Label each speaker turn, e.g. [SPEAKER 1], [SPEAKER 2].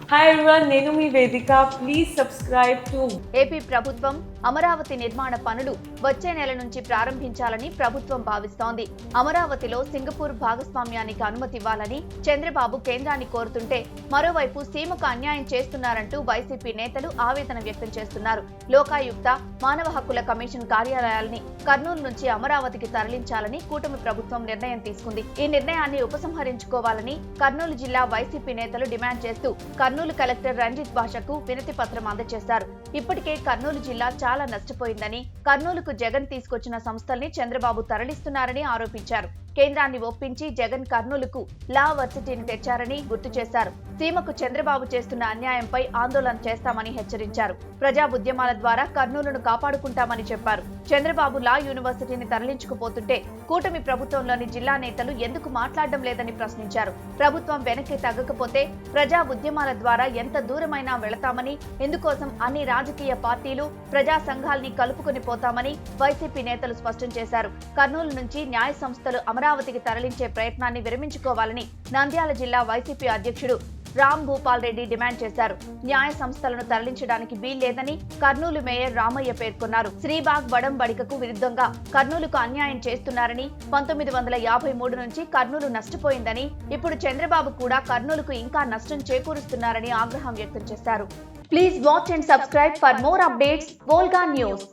[SPEAKER 1] Hi నేను మీ వేదిక. Please subscribe to
[SPEAKER 2] AP ప్రభుత్వం అమరావతి నిర్మాణ పనులు వచ్చే నెల నుంచి ప్రారంభించాలని ప్రభుత్వం భావిస్తోంది. అమరావతిలో సింగపూర్ భాగస్వామ్యానికి అనుమతి ఇవ్వాలని చంద్రబాబు కేంద్రాన్ని కోరుతుంటే మరోవైపు సీమకు అన్యాయం చేస్తున్నారంటూ వైసీపీ నేతలు ఆవేదన వ్యక్తం చేస్తున్నారు. లోకాయుక్త మానవ హక్కుల కమిషన్ కార్యాలయాల్ని కర్నూలు నుంచి అమరావతికి తరలించాలని కూటమి ప్రభుత్వం నిర్ణయం తీసుకుంది. ఈ నిర్ణయాన్ని ఉపసంహరించుకోవాలని కర్నూలు జిల్లా వైసీపీ నేతలు డిమాండ్ చేస్తూ కర్నూలు కలెక్టర్ రంజిత్ భాషకు వినతి పత్రం అందజేశారు. ఇప్పటికే కర్నూలు జిల్లా చాలా నష్టపోయిందని కర్నూలుకు జగన్ తీసుకొచ్చిన సంస్థల్ని చంద్రబాబు తరలిస్తున్నారని ఆరోపించారు. కేంద్రాన్ని ఒప్పించి జగన్ కర్నూలుకు లా వర్సిటీని తెచ్చారని గుర్తు చేశారు. సీమకు చంద్రబాబు చేస్తున్న అన్యాయంపై ఆందోళన చేస్తామని హెచ్చరించారు. ప్రజా ఉద్యమాల ద్వారా కర్నూలును కాపాడుకుంటామని చెప్పారు. చంద్రబాబు లా యూనివర్సిటీని తరలించుకుపోతుంటే కూటమి ప్రభుత్వంలోని జిల్లా నేతలు ఎందుకు మాట్లాడడం లేదని ప్రశ్నించారు. ప్రభుత్వం వెనక్కి తగ్గకపోతే ప్రజా ఉద్యమాల ద్వారా ఎంత దూరమైనా వెళతామని ఇందుకోసం అన్ని రాజకీయ పార్టీలు ప్రజా సంఘాల్ని కలుపుకుని పోతామని వైసీపీ నేతలు స్పష్టం చేశారు. కర్నూలు నుంచి న్యాయ సంస్థలు అమరావతికి తరలించే ప్రయత్నాన్ని విరమించుకోవాలని నంద్యాల జిల్లా వైసీపీ అధ్యక్షుడు రామ్ భూపాల్ రెడ్డి డిమాండ్ చేశారు. న్యాయ సంస్థలను తరలించడానికి వీల్లేదని కర్నూలు మేయర్ రామయ్య పేర్కొన్నారు. శ్రీబాగ్ బడంబడికకు విరుద్ధంగా కర్నూలుకు అన్యాయం చేస్తున్నారని పంతొమ్మిది వందల యాభై మూడు నుంచి కర్నూలు నష్టపోయిందని ఇప్పుడు చంద్రబాబు కూడా కర్నూలుకు ఇంకా నష్టం చేకూరుస్తున్నారని ఆగ్రహం వ్యక్తం చేశారు. Please watch and subscribe for more updates Volga news.